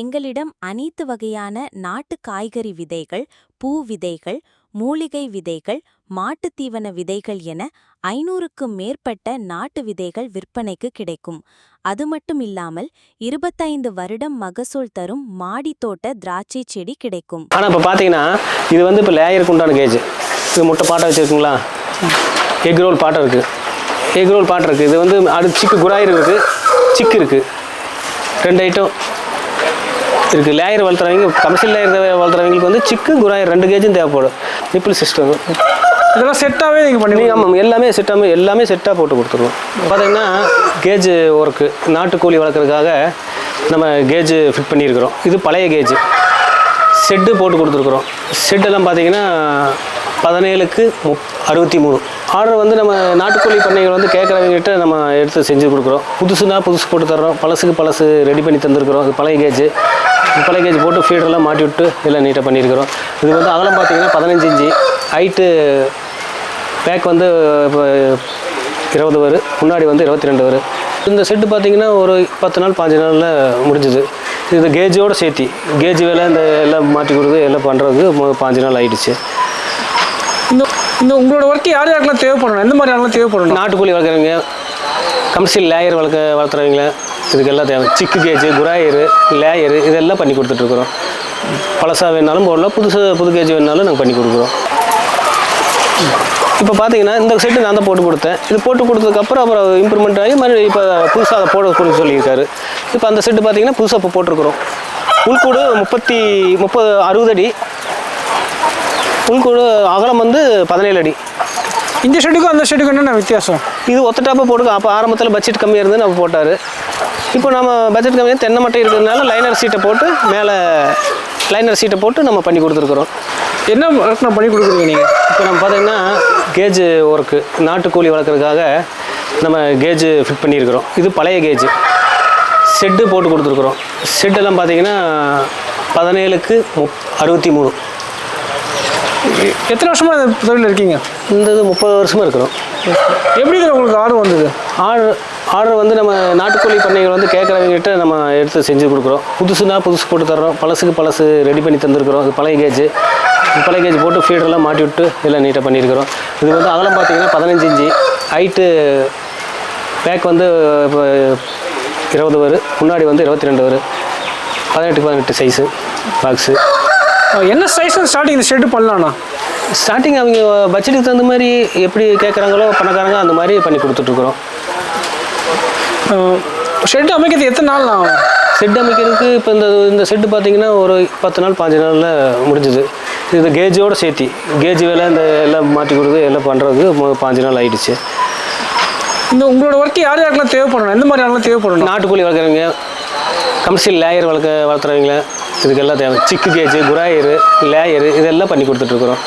எங்களிடம் அனைத்து வகையான நாட்டு காய்கறி விதைகள் பூ விதைகள் மூலிகை விதைகள் மாட்டுத்தீவன விதைகள் என ஐநூறுக்கும் மேற்பட்ட நாட்டு விதைகள் விற்பனைக்கு கிடைக்கும். அது மட்டும் இல்லாமல் இருபத்தைந்து வருடம் மகசூல் தரும் மாடித் தோட்ட திராட்சை செடி கிடைக்கும். ஆனால் இப்போ பார்த்தீங்கன்னா இது வந்து இப்போ லேயருக்கு உண்டான கேஜ் இது முட்டை பாட்டை வச்சுருக்குங்களா? எக் ரோல் பாட்டை இருக்குது எக் ரோல் பாட்டை இருக்குது இது வந்து அடுத்து சிக்கு குராயிரு இருக்குது சிக்கு இருக்குது ரெண்டு ஐட்டம் இருக்குது லேயர் வளர்த்துறவங்க கமர்ஷியல் லேயர் வளர்த்துறவங்களுக்கு வந்து சிக்கு குராயர் ரெண்டு கேஜும் தேவைப்படும். நிப்பிள் சிஸ்டம் இதெல்லாம் செட்டாகவே நீங்கள் பண்ணி நீங்கள் ஆமாம் எல்லாமே செட்டாக எல்லாமே செட்டாக போட்டு கொடுத்துருவோம். பார்த்தீங்கன்னா கேஜ் ஒர்க்கு நாட்டுக்கோழி வளர்க்குறதுக்காக நம்ம கேஜ் ஃபிட் பண்ணியிருக்கிறோம். இது பழைய கேஜ் செட்டு போட்டு கொடுத்துருக்குறோம். செட்டெல்லாம் பார்த்தீங்கன்னா பதினேழுக்கு முப் அறுபத்தி மூணு. ஆர்டர் வந்து நம்ம நாட்டுக்கோழி பண்ணைகள் வந்து கேட்குறவங்ககிட்ட நம்ம எடுத்து செஞ்சு கொடுக்குறோம். புதுசுனா புதுசு போட்டு தர்றோம். பழசுக்கு பழசு ரெடி பண்ணி தந்துருக்குறோம். பழைய கேஜ் பழைய கேஜ் போட்டு ஃபீடரெல்லாம் மாட்டி விட்டு எல்லாம் நீட்டாக பண்ணியிருக்கிறோம். இது வந்து அகலம் பார்த்தீங்கன்னா பதினஞ்சு இன்ச்சு. ஹைட்டு பேக் வந்து இப்போ இருபது வரும் முன்னாடி வந்து இருபத்தி ரெண்டு வரும் இந்த செட்டு பார்த்தீங்கன்னா ஒரு பத்து நாள் பாஞ்சு நாளில் முடிஞ்சுது. இது கேஜோடு சேர்த்தி. கேஜ் வேலை இந்த எல்லாம் மாட்டி கொடுத்து எல்லாம் பண்ணுறதுக்கு பாஞ்சு நாள் ஆயிடுச்சு. இந்த இந்த உங்களோட ஒர்க்கு யார் யாருக்கெல்லாம் தேவைப்படணும்? எந்த மாதிரி யாரெல்லாம் தேவைப்படணும்? நாட்டுக்கோழி வளர்க்குறவங்க கமர்ஷியல் லேயர் வளர்க்க வளர்த்துறவங்க இதுக்கெல்லாம் தேவை. சிக்கு கேஜு குராயரு லேயரு இதெல்லாம் பண்ணி கொடுத்துட்ருக்குறோம். பழசாக வேணாலும் போடலாம் புதுசு புது கேஜ் வேணாலும் நாங்கள் பண்ணி கொடுக்குறோம். இப்போ பார்த்தீங்கன்னா இந்த செட்டு நான் தான் போட்டு கொடுத்தேன். இது போட்டு கொடுத்ததுக்கப்புறம் அப்புறம் இம்ப்ரூவ்மெண்ட் ஆகி மறுபடியும் இப்போ புதுசாக அதை போட கொடுக்க சொல்லியிருக்காரு. இப்போ அந்த செட்டு பார்த்தீங்கன்னா புதுசாக இப்போ போட்டிருக்கிறோம். உள்கூடு முப்பத்தி முப்பது அறுபது அடி. உள்கூடு அகலம் வந்து பதினேழு அடி. இந்த ஷெட்டுக்கும் அந்த ஷெட்டுக்கும் என்னென்ன வித்தியாசம்? இது ஒத்த டாப்பாக போட்டு அப்போ ஆரம்பத்தில் பட்ஜெட் கம்மியாக இருந்து நம்ம போட்டார். இப்போ நம்ம பட்ஜெட் கம்மியாக தென்னை மட்டை இருக்கிறதுனால லைனர் சீட்டை போட்டு மேலே லைனர் சீட்டை போட்டு நம்ம பண்ணி கொடுத்துருக்குறோம். என்ன ஒர்க் நான் பண்ணி கொடுக்குறீங்க நீங்கள் இப்போ நம்ம பார்த்தீங்கன்னா கேஜ் ஒர்க்கு நாட்டுக்கோழி வளர்க்குறதுக்காக நம்ம கேஜ் ஃபிட் பண்ணியிருக்கிறோம். இது பழைய கேஜ் செட்டு போட்டு கொடுத்துருக்குறோம். செட்டெல்லாம் பார்த்தீங்கன்னா பதினேழுக்கு முப் அறுபத்தி மூணு. எத்தனை வருஷமா இந்த தொழில் இருக்கீங்க? இந்த இது முப்பது வருஷமாக இருக்கிறோம். எப்படி இதில் உங்களுக்கு ஆர்வம் வந்தது? ஆர்டர் ஆர்டர் வந்து நம்ம நாட்டுக்கோழி பண்ணைகள் வந்து கேட்குறவங்ககிட்ட நம்ம எடுத்து செஞ்சு கொடுக்குறோம். புதுசுனா புதுசு போட்டு தர்றோம். பழசுக்கு பழசு ரெடி பண்ணி தந்துருக்குறோம். இது பழைய கேஜ் பழைய கேஜ் போட்டு ஃபீடரெல்லாம் மாட்டி விட்டு எல்லாம் நீட்டாக பண்ணியிருக்கிறோம். இது வந்து அகலம் பார்த்தீங்கன்னா பதினஞ்சு இன்ச்சு. ஹைட்டு பேக் வந்து இப்போ இருபது வரும் முன்னாடி வந்து இருபத்தி ரெண்டு வரும் பதினெட்டு பதினெட்டு சைஸு பாக்ஸு என்ன சைஸ் ஸ்டார்டிங் இந்த ஷெட்டு பண்ணலாம்ண்ணா. ஸ்டார்டிங் அவங்க பட்ஜெட்டுக்கு தகுந்த மாதிரி எப்படி கேட்குறாங்களோ பணக்காரங்க அந்த மாதிரி பண்ணி கொடுத்துட்ருக்குறோம். ஷெட்டு அமைக்கிறது எத்தனை நாள் ஆகும் செட் அமைக்கிறதுக்கு இப்போ இந்த இந்த செட்டு பார்த்தீங்கன்னா ஒரு பத்து நாள் பாஞ்சு நாளில் முடிஞ்சுது. இது கேஜோடு சேர்த்தி. கேஜ் வேலை இந்த எல்லாம் மாட்டி கொடுத்து எல்லாம் பண்ணுறதுக்கு பாஞ்சு நாள் ஆயிடுச்சு. இந்த உங்களோட ஒர்க்கு யார் யாருக்கெல்லாம் தேவைப்படணும்? எந்த மாதிரி யாரெல்லாம் தேவைப்படணும்? நாட்டுக்கோழி வளர்க்குறவங்க கமர்ஷியல் லேயர் வளர்க்க வளர்த்துறவங்க இதுக்கெல்லாம் தேவை. சிக்கு கேஜ் குராயரு லேயரு இதெல்லாம் பண்ணி கொடுத்துட்ருக்குறோம்.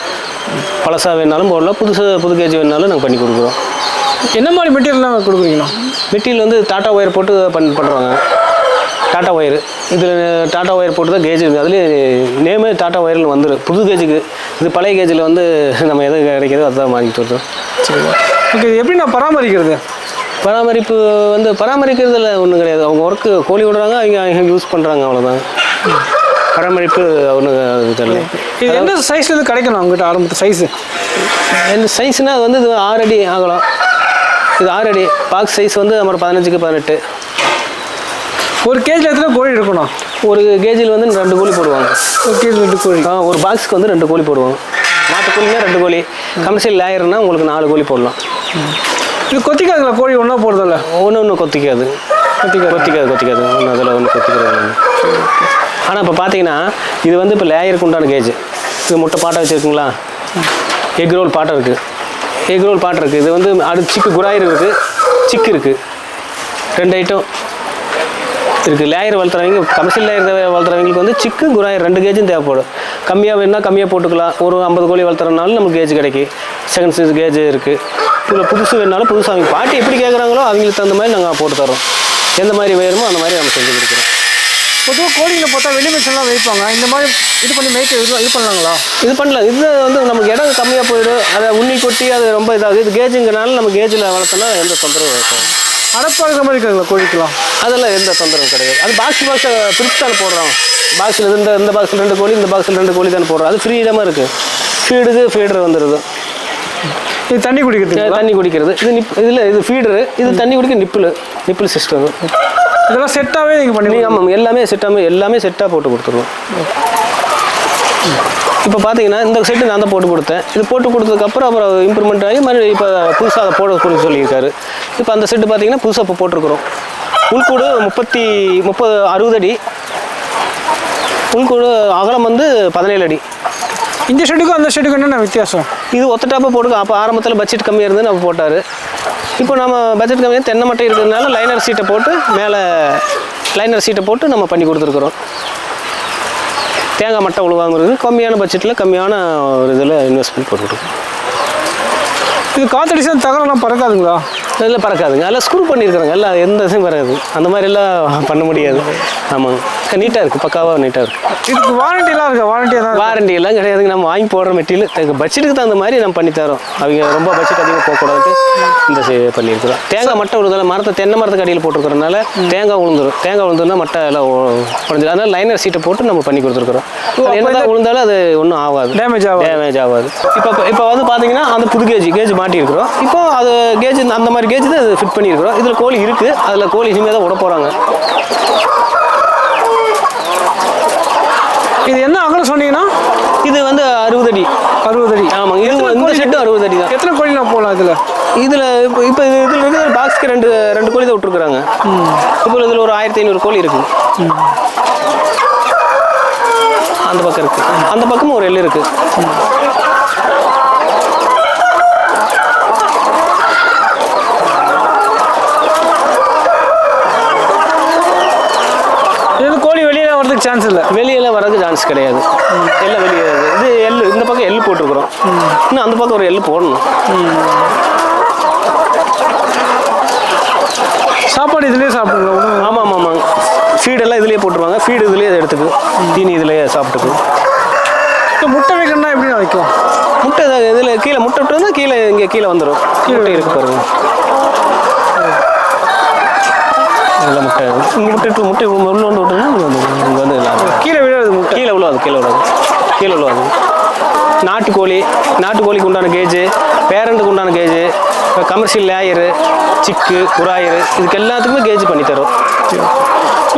பழசா வேணாலும் போடலாம் புதுசு புது கேஜ் வேணாலும் நாங்கள் பண்ணி கொடுக்குறோம். என்ன மாதிரி மெட்டீரியல்லாம் கொடுக்குறீங்கண்ணா? மெட்டீரியல் வந்து டாட்டா ஒயர் போட்டு பண் பண்ணுறாங்க டாட்டா ஒயர். இதில் டாட்டா ஒயர் போட்டு தான் கேஜ் இருக்குது அதுலேயே நேமே டாட்டா ஒயரில் வந்துடும் புது கேஜுக்கு. இது பழைய கேஜில் வந்து நம்ம எது கிடைக்கிறதோ அதுதான் வாங்கிட்டு வரோம் சரி ஓகே. இது எப்படி நான் பராமரிக்கிறது? பராமரிப்பு வந்து பராமரிக்கிறதுல ஒன்றும் கிடையாது. அவங்க ஒர்க்கு கோழி விடுறாங்க அவங்க யூஸ் பண்ணுறாங்க அவ்வளோதான் பராமரிப்பு ஒன்றும் தெரியல. இது எந்த சைஸ்லேருந்து கிடைக்கணும் அவங்ககிட்ட ஆரம்பத்து சைஸு இந்த சைஸ்னால் அது வந்து இது ஆறு அடி ஆகலாம். இது ஆறு அடி. பாக்ஸ் சைஸ் வந்து நம்ம பதினஞ்சுக்கு பதினெட்டு. ஒரு கேஜில் எத்தனை கோழி இருக்கணும்? ஒரு கேஜில் வந்து ரெண்டு கோழி போடுவாங்க. ஒரு கேஜி ரெண்டு கோழி. ஆ ஒரு பாக்ஸ்க்கு வந்து ரெண்டு கோழி போடுவாங்க. நாட்டுக்கோழினா ரெண்டு கோழி. கமர்ஷியல் லேயர்னா உங்களுக்கு நாலு கோழி போடலாம். இது கொத்திக்காதுல கோழி ஒன்றா போடுறதில்ல? ஒன்று ஒன்று கொத்திக்காது. கொத்திக்காது? கொத்திக்காது கொத்திக்காது. ஒன்று அதில் ஒன்று கொத்திக்கிறது ஆனால் இப்போ பார்த்தீங்கன்னா இது வந்து இப்போ லேயருக்கு உண்டான கேஜ் இது முட்டை பாட்டை வச்சுருக்குங்களா? எக் ரோல் பாட்டை இருக்குது எக் ரோல் பாட்டை இருக்குது இது வந்து அடுத்து சிக்கு குராயர் இருக்குது. சிக்கு இருக்குது ரெண்டு ஐட்டம் இருக்குது லேயர் வளர்த்துறவங்க கமர்ஷியல் லேயர் வளர்த்துறவங்களுக்கு வந்து சிக்கு குராயர் ரெண்டு கேஜும் தேவைப்படும். கம்மியாக வேணும்னா கம்மியாக போட்டுக்கலாம். ஒரு ஐம்பது கோழி வளர்த்துறதுனால நமக்கு கேஜ் கிடைக்கும் செகண்ட் சைஸ் கேஜ் இருக்குது இதில் புதுசு வேணுனாலும் புதுசாக அவங்க பாட்டி எப்படி கேட்குறாங்களோ அவங்களுக்கு தகுந்த மாதிரி நாங்கள் போட்டு தரோம் எந்த மாதிரி வேணுமோ அந்த மாதிரி நம்ம செஞ்சு கொடுக்குறோம். பொதுவாக கோழிங்களை பார்த்தா வெளி மிஷன்லாம் வைப்பாங்க. இந்த மாதிரி இது பண்ணி மேய்க்க இது இது பண்ணலாங்களா? இது பண்ணலாம். இது வந்து நமக்கு இடம் கம்மியாக போயிடும். அதை உண்ணி கொட்டி அது ரொம்ப இதாகுது. இது கேஜுங்கிறனால நம்ம கேஜில் வளர்த்தோன்னா எந்த தொந்தரவும் இருக்காது. அடப்பாக இருக்கிற மாதிரி இருக்குதுங்களா கோழிக்கெல்லாம்? அதெல்லாம் எந்த தொந்தரவும் கிடையாது. அது பாக்ஸ் பாக்ஸை பிரித்து தானே போடுறோம். பாக்ஸில் இந்த இந்த பாக்ஸில் ரெண்டு கோழி இந்த பாக்ஸில் ரெண்டு கோழி தானே போடுறோம். அது ஃப்ரீடமாக இருக்குது ஃபீடுக்கு ஃபீடர் வந்துடுது இது தண்ணி குடிக்கிறதுக்கு தண்ணி குடிக்கிறது. இது நிப் இதில் இது ஃபீடரு இது தண்ணி குடிக்க நிப்பிள் நிப்பிள் சிஸ்டம் இதெல்லாம் செட்டாகவே நீங்கள் பண்ணி ஆமாம் எல்லாமே செட்டாக எல்லாமே செட்டாக போட்டு கொடுத்துருவோம். இப்போ பார்த்தீங்கன்னா இந்த செட்டு நான் தான் போட்டு கொடுத்தேன். இது போட்டு கொடுத்ததுக்கப்புறம் அப்புறம் இம்ப்ரூவ்மெண்ட் ஆகி மறுபடியும் இப்போ புதுசாக அதை போட கொடுக்க சொல்லியிருக்காரு. இப்போ அந்த செட்டு பார்த்தீங்கன்னா புதுசாக இப்போ போட்டிருக்கிறோம். உள்கூடு முப்பத்தி முப்பது அறுபது அடி. உள்கூடு அகலம் வந்து பதினேழு அடி. இந்த ஷெட்டுக்கும் அந்த ஷெட்டுக்கும் என்னென்ன வித்தியாசம்? இது ஒத்த டாப்பாக போட்டு அப்போ ஆரம்பத்தில் பட்ஜெட் கம்மியாக இருந்து நம்ம போட்டார். இப்போ நம்ம பட்ஜெட் கம்மியாக தென்னை மட்டை இருக்கிறதுனால லைனர் சீட்டை போட்டு மேலே லைனர் சீட்டை போட்டு நம்ம பண்ணி கொடுத்துருக்குறோம். தேங்காய் மட்டை உழுவாங்கிறது கம்மியான பட்ஜெட்டில் கம்மியான ஒரு இதில் இன்வெஸ்ட்மெண்ட் போட்டுருக்கோம் இது காத்தடிச்சா தகரெல்லாம் பறக்காதுங்களா? அதில் பறக்காதுங்க. அதில் ஸ்க்ரூ பண்ணியிருக்கிறாங்க எல்லாம் எந்த இதுவும் பறக்காது. அந்த மாதிரி எல்லாம் பண்ண முடியாது. ஆமாங்க. நீட்டாக இருக்குது பக்காவாக நீட்டாக இருக்குது இதுக்கு வாரண்டிலாம் இருக்கா? வாரண்டி தான் வாரண்டி எல்லாம் கிடையாதுங்க. நம்ம வாங்கி போடுற மெட்டீரியல் பட்ஜெட்டுக்கு தகுந்த மாதிரி நம்ம பண்ணி தரோம். அவங்க ரொம்ப பட்ஜெட் அதிகம் போகக்கூடாதுட்டு இந்த செ- பண்ணியிருக்கிறோம். தேங்காய் மட்டை விழுதால மரத்தை தென்னை மரத்துக்கு அடியில் போட்டுருக்கறனால தேங்காய் விழுந்துரும் தேங்காய் விழுந்துருந்தா மட்டை எல்லாம் உடஞ்சிடும் அதனால லைனர் சீட்டை போட்டு நம்ம பண்ணி கொடுத்துருக்குறோம். என்னதான் விழுந்தாலும் அது ஒன்றும் ஆகாது. டேமேஜ் ஆகும் டேமேஜ் ஆகாது. இப்போ இப்போ வந்து பார்த்தீங்கன்னா அந்த புது கேஜ் கேஜ் மாட்டியிருக்கிறோம். இப்போ அது கேஜ் அந்த மாதிரி கேஜ் தான் இது ஃபிட் பண்ணியிருக்கிறோம். இதில் கோழி இருக்குது அதில் கோழி இனிமேல் தான் விட போகிறாங்க இது என்ன அகலம் சொன்னீங்கன்னா? இது வந்து அறுபது அடி. அறுபது அடி. ஆமாங்க இது இந்த செட்டு அறுபது அடி தான். எத்தனை கோழி நான் போகலாம் இதில்? இதில் இப்போ இப்போ இதில் இருக்கிற பாக்ஸ்க்கு ரெண்டு ரெண்டு கோழி தான் விட்ருக்குறாங்க இப்போ இதில் ஒரு ஆயிரத்தி ஐநூறு கோழி இருக்குது அந்த பக்கம் இருக்கு. அந்த பக்கமும் ஒரு எள்ளு இருக்கு இது வந்து கோழி வெளியே வரதுக்கு சான்ஸ் இல்லை. வெளியெல்லாம் வரதுக்கு சான்ஸ் கிடையாது. எல்லாம் வெளியே. இது எள்ளு இந்த பக்கம் எள்ளு போட்டிருக்கிறோம் இன்னும் அந்த பக்கம் ஒரு எள்ளு போடணும். சாப்பாடு இதுலேயே சாப்பிடுங்க. ஆமாம் ஆமாம் ஆமாங்க ஃபீடெல்லாம் இதுலேயே போட்டுருவாங்க. ஃபீடு இதுலேயே எடுத்துக்கு. தீனி இதுலேயே சாப்பிட்டுக்கு. இப்போ முட்டை வைக்கணும்னா எப்படி நான் வைக்கலாம்? முட்டை இதில் கீழே முட்டை விட்டு வந்தால் கீழே இங்கே கீழே வந்துடும் முட்டை இருக்கு பாருங்க. இதில் முட்டை. இங்கே முட்டை முட்டை உள்ள வந்து விட்டுனா இங்கே வந்து கீழே விழாது முட்டை. கீழே விழுவாது கீழே விழுவாது கீழே விழுவாது நாட்டுக்கோழி நாட்டுக்கோழிக்கு உண்டான கேஜு பேரண்டுக்கு உண்டான கேஜு கமர்ஷியல் லேயரு சிக்கு குராயரு இதுக்கு எல்லாத்துக்குமே கேஜ் பண்ணி தரோம் இப்போ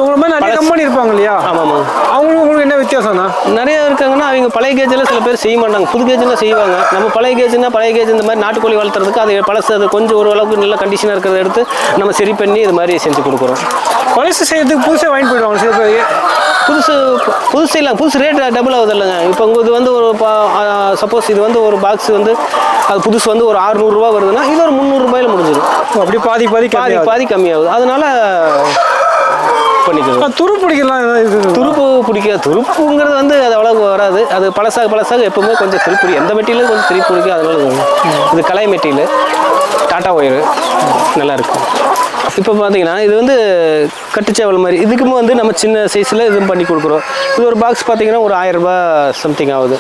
உங்களை மாதிரி நிறைய கம்பெனி இருப்பாங்க இல்லையா ஆமாம் அவங்களுக்கு உங்களுக்கு என்ன வித்தியாசம்னா? நிறைய இருக்காங்கன்னா அவங்க பழைய கேஜெல்லாம் சில பேர் செய்ய மாட்டாங்க. புது கேஜெல்லாம் செய்வாங்க. நம்ம பழைய கேஜ்னா பழைய கேஜ் இந்த மாதிரி நாட்டுக்கோழி வளர்த்துறதுக்கு அது பழசு அது கொஞ்சம் ஓரளவுக்கு நல்ல கண்டிஷனாக இருக்கிறத எடுத்து நம்ம சரி பண்ணி இது மாதிரி செஞ்சு கொடுக்குறோம். பழசு செய்யறதுக்கு புதுசாக வாங்கி போயிடுவாங்க சில பேர். புதுசு புதுசு இல்லை புதுசு ரேட் டபுள் ஆகுது இல்லைங்க. இப்போ உங்க இது வந்து ஒரு சப்போஸ் இது வந்து ஒரு பாக்ஸ் வந்து அது புதுசு வந்து ஒரு 600 ரூபாய் வருதுன்னா இது ஒரு முந்நூறுபாயில் முடிஞ்சிடும். அப்படி பாதி பாதி பாதி பாதி கம்மியாகுது. அதனால பண்ணிக்கிறோம் துரு பிடிக்கலாம் துருப்பு பிடிக்காது துருப்புங்கிறது வந்து அது அவ்வளோக்கு வராது. அது பழசாக பழசாக எப்பவுமே கொஞ்சம் திருப்பி எந்த மெட்டீரியலும் கொஞ்சம் திருப்பி பிடிக்கும் அதனால இது- கலை மெட்டீரியல் டாட்டா ஒயரு. நல்லா இருக்கும். இப்போ பார்த்தீங்கன்னா இது வந்து கட்டுச்சேவல் மாதிரி. இதுக்குமே வந்து நம்ம சின்ன சைஸில் இதுவும் பண்ணி கொடுக்குறோம். இது ஒரு பாக்ஸ் பார்த்தீங்கன்னா ஒரு ஆயிரம் ரூபாய் சம்திங் ஆகுது.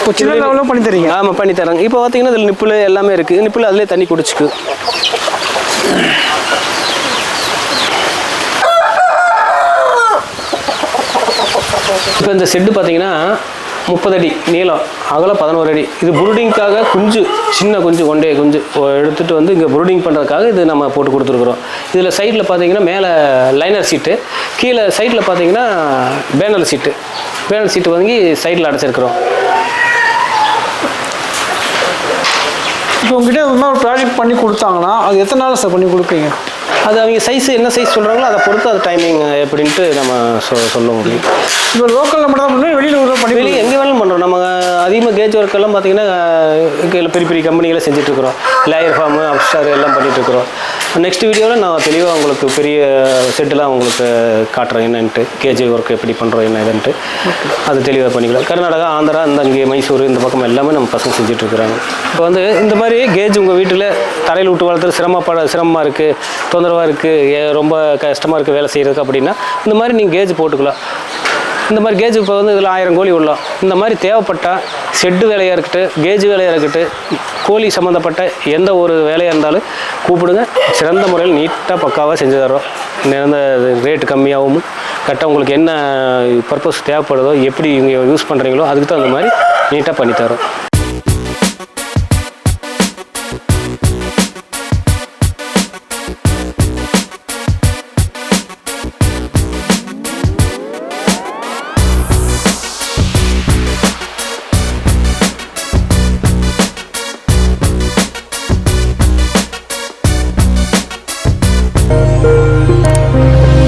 இப்போ சின்ன லெவலில் பண்ணி தரீங்க? ஆமாம் பண்ணி தராங்க. இப்போ பார்த்தீங்கன்னா இதில் நிப்பிள் எல்லாமே இருக்குது நிப்பிள் அதிலே தண்ணி குடிச்சுக்கு. இப்போ இந்த செட்டு பார்த்தீங்கன்னா முப்பது அடி நீளம் அகலம் பதினோரு அடி. இது புருடிங்க்காக குஞ்சு சின்ன குஞ்சு ஒண்டே குஞ்சு எடுத்துகிட்டு வந்து இங்கே புரூடிங் பண்ணுறதுக்காக இது நம்ம போட்டு கொடுத்துருக்குறோம். இதில் சைடில் பார்த்தீங்கன்னா மேலே லைனர் சீட்டு கீழே சைடில் பார்த்தீங்கன்னா பேனல் சீட்டு பேனல் சீட்டு வாங்கி சைடில் அடைச்சிருக்கிறோம். இப்போ உங்ககிட்ட ஒரு ப்ராஜெக்ட் பண்ணி கொடுத்தாங்கன்னா அது எத்தனை நாள் சார் பண்ணி கொடுப்பீங்க? அது அவங்க சைஸ் என்ன சைஸ் சொல்கிறாங்களோ அதை பொறுத்து அது டைமிங் எப்படின்ட்டு நம்ம சொ சொல்ல முடியும். இப்போ லோக்கலில் மட்டும் தான் பண்ணுவோம் வெளியில் ஒரு பண்ணி வெளியே எங்கே வேணாலும் பண்ணுறோம் நம்ம அதிகமாக கேஜ் ஒர்க் எல்லாம் பார்த்தீங்கன்னா பெரிய பெரிய கம்பெனிகளை செஞ்சுட்ருக்குறோம் லேயர் ஃபார்மு அப்ஸ்டார் எல்லாம் பண்ணிகிட்ருக்குறோம் நெக்ஸ்ட் வீடியோவில் நான் தெளிவாக உங்களுக்கு பெரிய செட்டெலாம் உங்களுக்கு காட்டுறேன். என்னன்ட்டு? கேஜ் ஒர்க் எப்படி பண்ணுறோம் என்ன இதுன்ட்டு அது தெளிவாக பண்ணிக்கலாம். கர்நாடகா ஆந்திரா இந்த இங்கே மைசூர் இந்த பக்கம் எல்லாமே நம்ம பசங்க செஞ்சுட்ருக்குறாங்க இப்போ வந்து இந்த மாதிரி கேஜ் உங்கள் வீட்டில் தரையில் விட்டு வளர்த்துறது சிரமப்பட சிரமமாக இருக்குது தொந்தரவாக இருக்குது ரொம்ப கஷ்டமாக இருக்குது வேலை செய்கிறதுக்கு அப்படின்னா இந்த மாதிரி நீங்கள் கேஜ் போட்டுக்கலாம். இந்த மாதிரி கேஜ் இப்போ வந்து இதில் ஆயிரம் கோழி உள்ளோம் இந்த மாதிரி தேவைப்பட்டால் செட்டு வேலையாக இருக்கட்டும் கேஜ் வேலையாக இருக்கட்டும் கோழி சம்மந்தப்பட்ட எந்த ஒரு வேலையாக இருந்தாலும் கூப்பிடுங்க. சிறந்த முறையில் நீட்டாக பக்காவாக செஞ்சு தர்றோம். நிறந்த ரேட்டு கம்மியாகவும் கரெக்டாக உங்களுக்கு என்ன பர்பஸ் தேவைப்படுதோ எப்படி இவங்க யூஸ் பண்ணுறீங்களோ அதுக்கு தகுந்த மாதிரி நீட்டாக பண்ணித்தரோம்